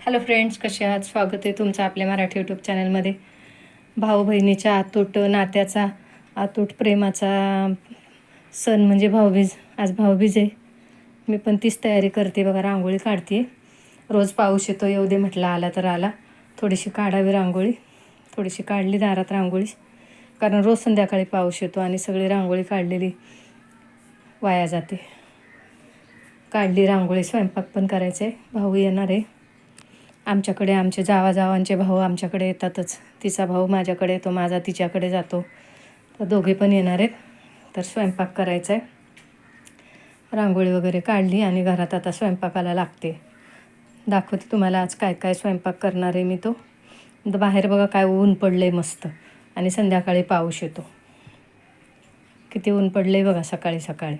Hello friends कसे आहात? स्वागत आहे तुमचं आपल्या मराठी यूट्यूब चॅनलमध्ये भाऊ बहिणीच्या आतूट नात्याचा आतूट प्रेमाचा सण म्हणजे भाऊबीज. आज भाऊबीज आहे. मी पण तीच तयारी करते बघा रांगोळी काढते. रोज पाऊस येतो येऊ दे म्हटलं आला तर आला. थोडीशी काढावी रांगोळी. थोडीशी काढली दारात रांगोळी. कारण रोज संध्याकाळी पाऊस येतो आणि सगळी रांगोळी काढलेली वाया जाते. काढली रांगोळी स्वयंपाक पण करायचं आहे भाऊ येणार आहे. आमच्याकडे आमचे जावाजावांचे भाऊ आमच्याकडे येतातच. तिचा भाऊ माझ्याकडे येतो माझा तिच्याकडे जातो. तर दोघे पण येणार आहेत. तर स्वयंपाक करायचा आहे रांगोळी वगैरे काढली आणि घरात आता स्वयंपाकाला लागते. दाखवते तुम्हाला आज काय काय स्वयंपाक करणार आहे मी तो. बाहेर बघा काय ऊन पडलं आहे मस्त. आणि संध्याकाळी पाऊस येतो. किती ऊन पडलं आहे बघा सकाळी सकाळी.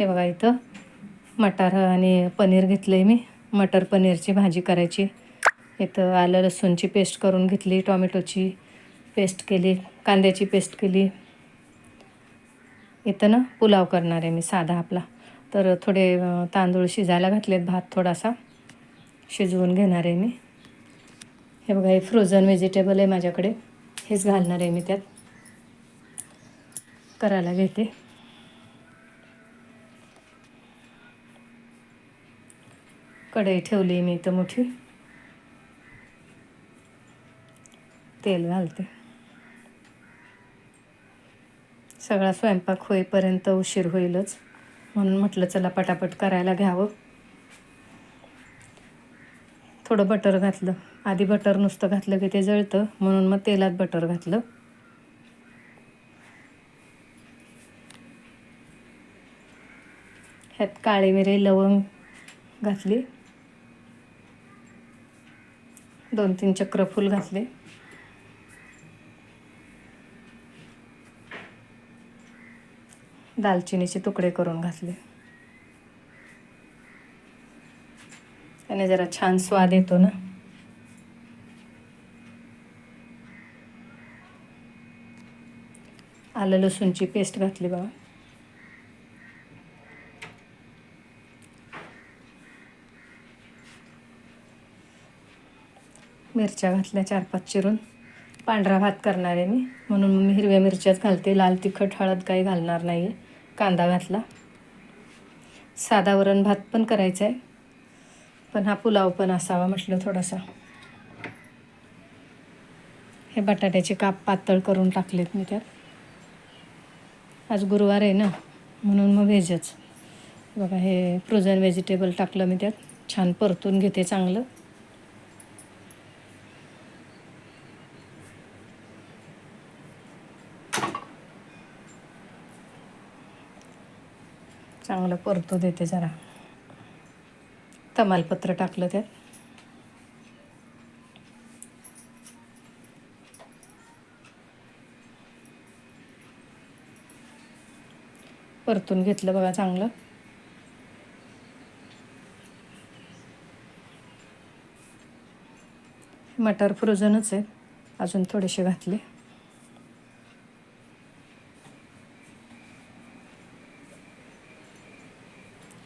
हे बघा इथं मटार आणि पनीर घेतलं आहे मी. मटर पनीरची भाजी करायची. इथं आलं लसूणची पेस्ट करून घेतली टॉमॅटोची पेस्ट केली कांद्याची पेस्ट केली. इथं ना पुलाव करणार आहे मी साधा आपला. तर थोडे तांदूळ शिजायला घातलेत भात थोडासा. शिजवून घेणार आहे मी. हे बघा हे फ्रोझन व्हेजिटेबल आहे माझ्याकडे. हेच घालणार आहे मी त्यात. करायला घेते. कढई ठेवली मी इथं मोठी. तेल घालते. सगळा स्वयंपाक होईपर्यंत उशीर होईलच. म्हणून म्हटलं चला पटापट करायला घ्यावं. थोडं बटर घातलं. आधी बटर नुसतं घातलं की ते जळतं. म्हणून मग तेलात बटर घातलं. ह्यात काळी मिरे लवंग घातली. दोन तीन चक्र फूल घातले. दालचिनीचे तुकडे करून घातले. त्याने जरा छान स्वाद येतो ना. आलं लसूणची पेस्ट घातली बाबा. मिरच्या घातल्या चार पाच चिरून. पांढरा भात करणार आहे मी. म्हणून मी हिरव्या मिरच्याच घालते. लाल तिखट हळद काही घालणार नाही आहे कांदा घातला. साधा वरण भात पण करायचा आहे. पण हा पुलाव पण असावा म्हटलं थोडासा. हे बटाट्याचे काप पातळ करून टाकलेत मी त्यात. आज गुरुवार आहे ना म्हणून मग व्हेजच. बघा हे फ्रोझन व्हेजिटेबल टाकलं मी त्यात. छान परतून घेते चांगलं. चांगलं परतू देते जरा. तमालपत्र टाकलं त्यात. परतून घेतलं बघा चांगलं. मटार फ्रोझनच आहे. अजून थोडेसे घातले.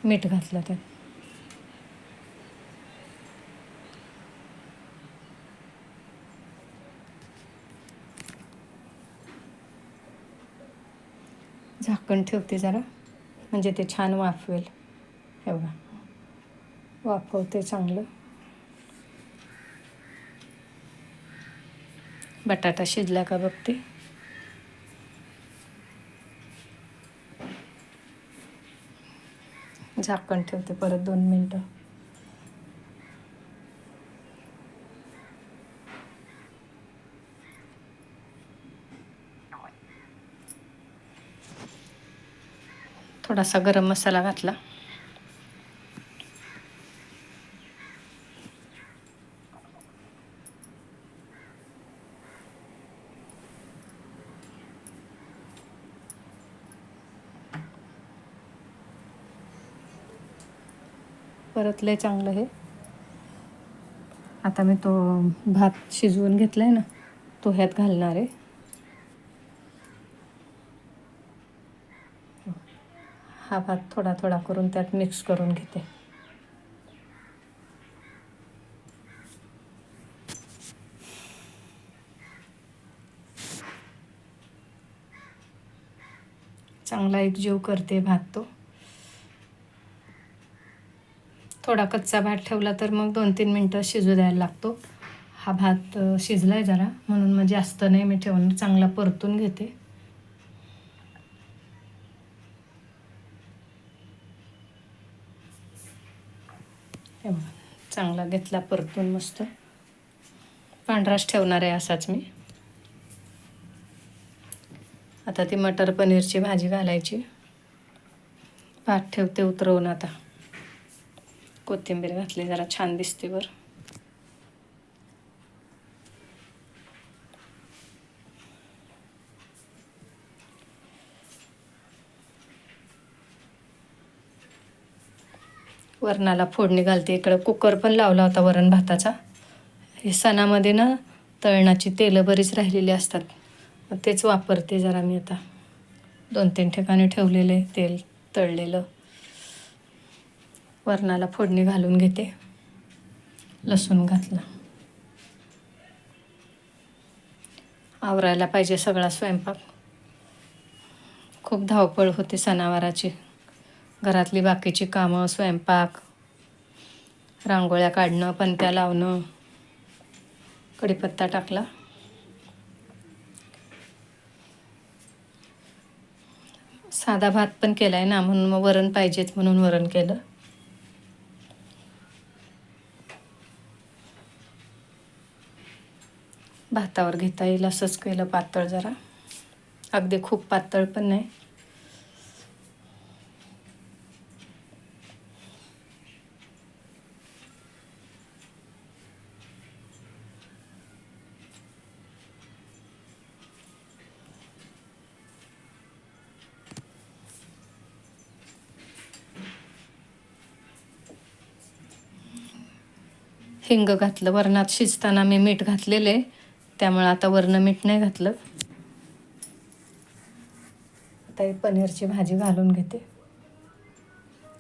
मीठ घातलं त्यात. झाकण ठेवते जरा म्हणजे ते छान वाफवेल. हे बघा वाफवते चांगलं. बटाटा शिजला का बघते. झाकण ठेवते परत दोन मिनटं. थोडासा गरम मसाला घातला. परतलं चांगलं हे. आता मी तो भात शिजवून घेतला आहे ना तो ह्यात घालणार आहे. हा भात थोडा थोडा करून त्यात मिक्स करून घेते. चांगला एक जीव करते भात तो. थोडा कच्चा भात ठेवला तर मग दोन तीन मिनटं शिजू द्यायला लागतो. हा भात शिजला आहे जरा. म्हणून मग जास्त नाही मी ठेवून चांगला परतून घेते. चांगला घेतला परतून मस्त. पांढराच ठेवणार आहे असाच मी. आता ती मटर पनीरची भाजी घालायची. भात ठेवते उतरवून आता. कोथिंबीर घातली जरा छान दिसते वर वरणाला फोडणी घालते. इकडं कुकर पण लावला होता वरण भाताचा. हे सणामध्ये ना तळणाची तेलं बरीच राहिलेली असतात. मग तेच वापरते जरा मी आता. दोन तीन ठिकाणी ठेवलेले तेल तळलेलं. वरणाला फोडणी घालून घेते. लसूण घातला. आवरायला पाहिजे सगळा स्वयंपाक. खूप धावपळ होते सणावाराची. घरातली बाकीची कामं स्वयंपाक रांगोळ्या काढणं पणत्या लावणं. कढीपत्ता टाकला. साधा भात पण केला आहे ना म्हणून मग वरण पाहिजेच म्हणून वरण केलं. भातावर घेता येईल असंच केलं पातळ जरा. अगदी खूप पातळ पण नाही. हिंग घातलं वरणात शिजताना मी मीठ घातलेले त्यामुळे आता वरनं मीठ नाही घातलं. आता पनीरची भाजी घालून घेते.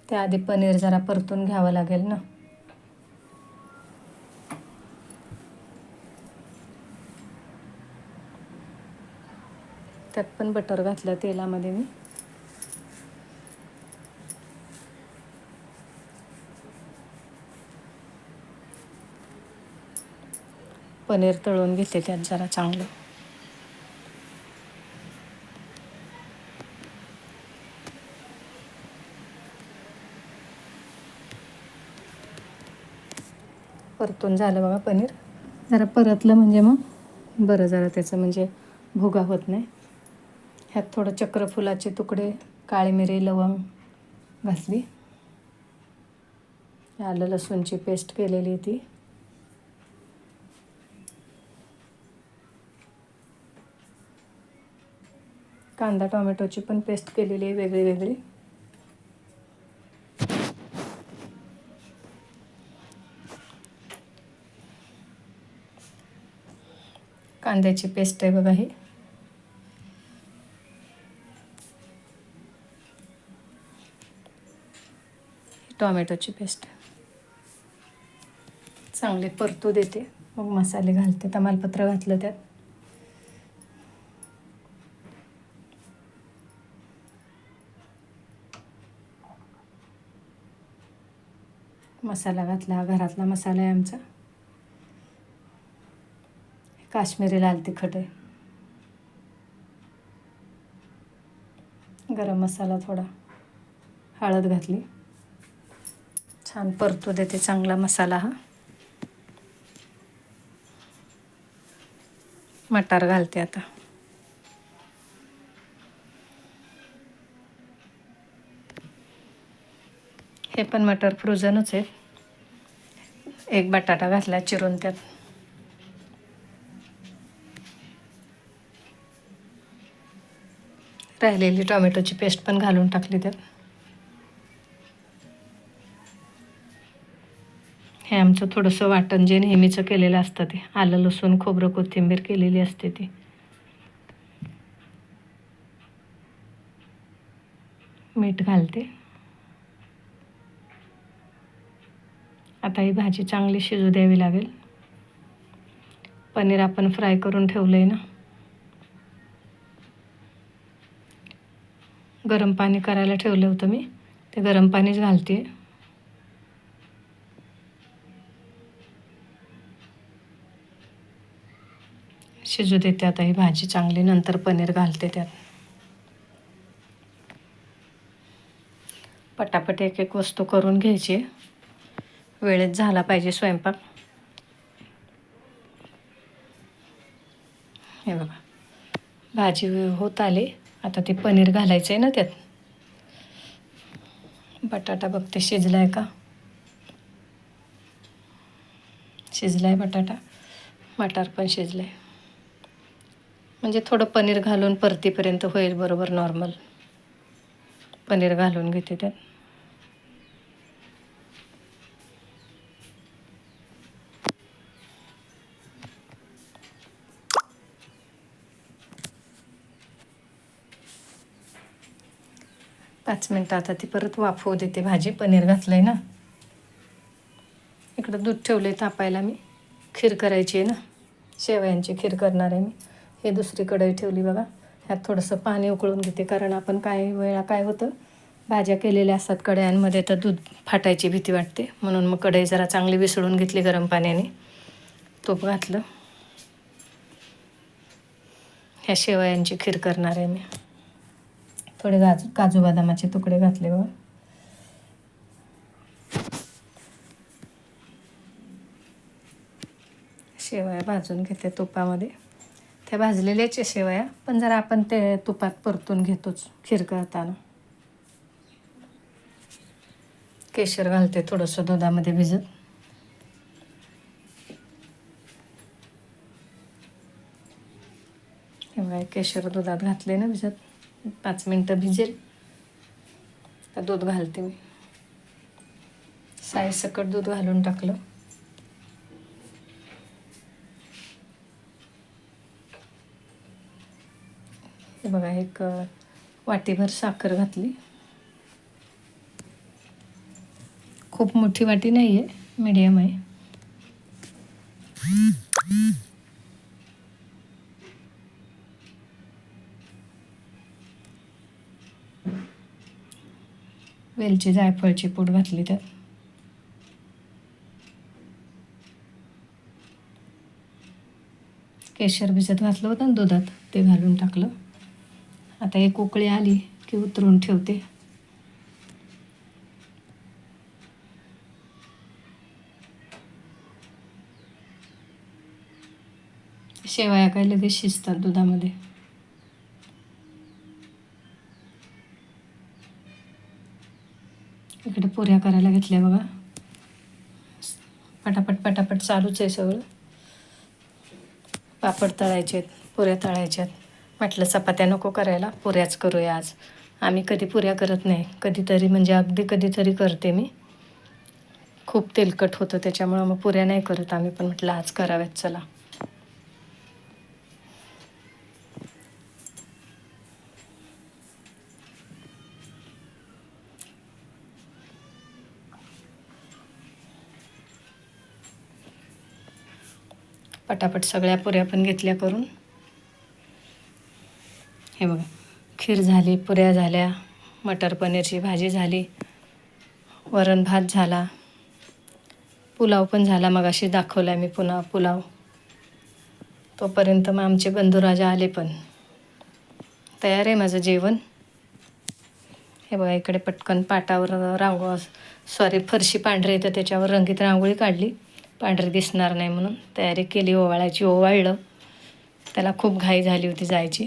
त्याआधी पनीर जरा परतून घ्यावं लागेल ना. त्यात पण बटर घातलं तेलामध्ये मी. पनीर तळून घेते त्यात जरा चांगलं. परतून झालं बघा पनीर. जरा परतलं म्हणजे मग? बरं जरा त्याचं म्हणजे भुगा होत नाही. ह्यात थोडं चक्रफुलाचे तुकडे काळी मिरी लवंग घातली आलं लसूणची पेस्ट केलेली ती. कांदा टोमॅटोची पण पेस्ट केलेली आहे वेगळी वेगळी. कांद्याची पेस्ट आहे बघा ही. टोमॅटोची पेस्ट. चांगले परतू देते. मग मसाले घालते. तमालपत्र घातलं त्यात. मसाला घातला हा घरातला मसाला आहे आमचा. काश्मीरी लाल तिखट आहे. गरम मसाला थोडा. हळद घातली. छान परतू देते चांगला मसाला हा. मटार घालते आता. हे पण मटर फ्रोझनच आहे. एक बटाटा घातला चिरून त्यात. राहिलेली टोमॅटोची पेस्ट पण घालून टाकली त्यात. हे आमचं थोडंसं वाटण जे नेहमीचं केलेलं असतं ते. आलं लसूण खोबरं कोथिंबीर केलेली असते ती. मीठ घालते. आता ही भाजी चांगली शिजू द्यावी लागेल. पनीर आपण फ्राय करून ठेवलं आहे ना. गरम पाणी करायला ठेवलं होतं मी. ते गरम पाणीच घालते. शिजू देते आता ही भाजी चांगली. नंतर पनीर घालते त्यात. पटापट एक एक वस्तू करून घ्यायची. वेळेत झाला पाहिजे स्वयंपाक. हे बघा. भाजी होत आली. आता ते पनीर घालायचं आहे ना त्यात. बटाटा बघते शिजलाय का? शिजला आहे बटाटा. मटार पण शिजलाय. म्हणजे थोडं पनीर घालून परतीपर्यंत होईल बरोबर नॉर्मल. पनीर घालून घेते त्यात. पाच मिनटं आता ती परत वाफवू देते. भाजी पनीर घातलं आहे ना. इकडं दूध ठेवलं आहे तापायला मी. खीर करायची आहे ना. शेवयांची खीर करणार आहे मी. हे दुसरी कढई ठेवली बघा. ह्यात थोडंसं पाणी उकळून घेते कारण आपण काही वेळा काय होतं भाज्या केलेल्या असतात कढयांमध्ये तर दूध फाटायची भीती वाटते. म्हणून मग कढई जरा चांगली विसळून घेतली गरम पाण्याने. तूप घातलं. ह्या शेवयांची खीर करणार आहे मी. थोडे गाज काजू बदामाचे तुकडे घातले बघा. शेवया भाजून घेते तुपामध्ये. त्या भाजलेल्याच आहे शेवया पण जरा आपण ते तुपात परतून घेतोच खीर करताना केशर घालते थोडंसं दुधामध्ये भिजत. केशर दुधात घातले ना भिजत. पाच मिनटं भिजेल. तर दूध घालते मी. साय सकट दूध घालून टाकलं. हे बघा एक वाटीभर साखर घातली. खूप मोठी वाटी नाही आहे मीडियम आहे. वेलची जायफळची पूड घातली त्यात केशर भिजत घातलं होतं ना दुधात ते घालून टाकलं. आता एक उकळी आली की उतरून ठेवते. शेवया काय लगेच शिजतात दुधामध्ये इकडे पुऱ्या करायला घेतल्या बघा. पटापट पटापट चालूच आहे सगळं. पापड तळायचे आहेत पुऱ्या तळायच्यात. म्हटलं चपात्या नको करायला पुऱ्याच करूया आज. आम्ही कधी पुऱ्या करत नाही. कधीतरी म्हणजे अगदी कधीतरी करते मी. खूप तेलकट होतं त्याच्यामुळं मग पुऱ्या नाही करत आम्ही पण म्हटलं आज कराव्यात चला. पटापट सगळ्या पुऱ्या पण घेतल्या करून. हे बघा खीर झाली पुऱ्या झाल्या मटर पनीरची भाजी झाली वरण भात झाला पुलाव पण झाला मग अशी दाखवला मी पुन्हा पुलाव. तोपर्यंत मग आमचे बंधुराजा आले पण. तयार आहे माझं जेवण. हे बघा इकडे पटकन पाटावर रांगो सॉरी फरशी पांढरी तर त्याच्यावर रंगीत रांगोळी काढली. पांढरी दिसणार नाही म्हणून तयारी केली ओवाळायची. ओवाळलं. त्याला खूप घाई झाली होती जायची.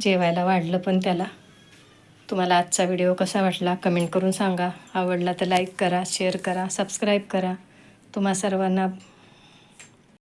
जेवायला वाढलं पण त्याला. तुम्हाला आजचा व्हिडिओ कसा वाटला कमेंट करून सांगा. आवडला तर लाईक करा शेअर करा सबस्क्राईब करा. तुम्हा सर्वांना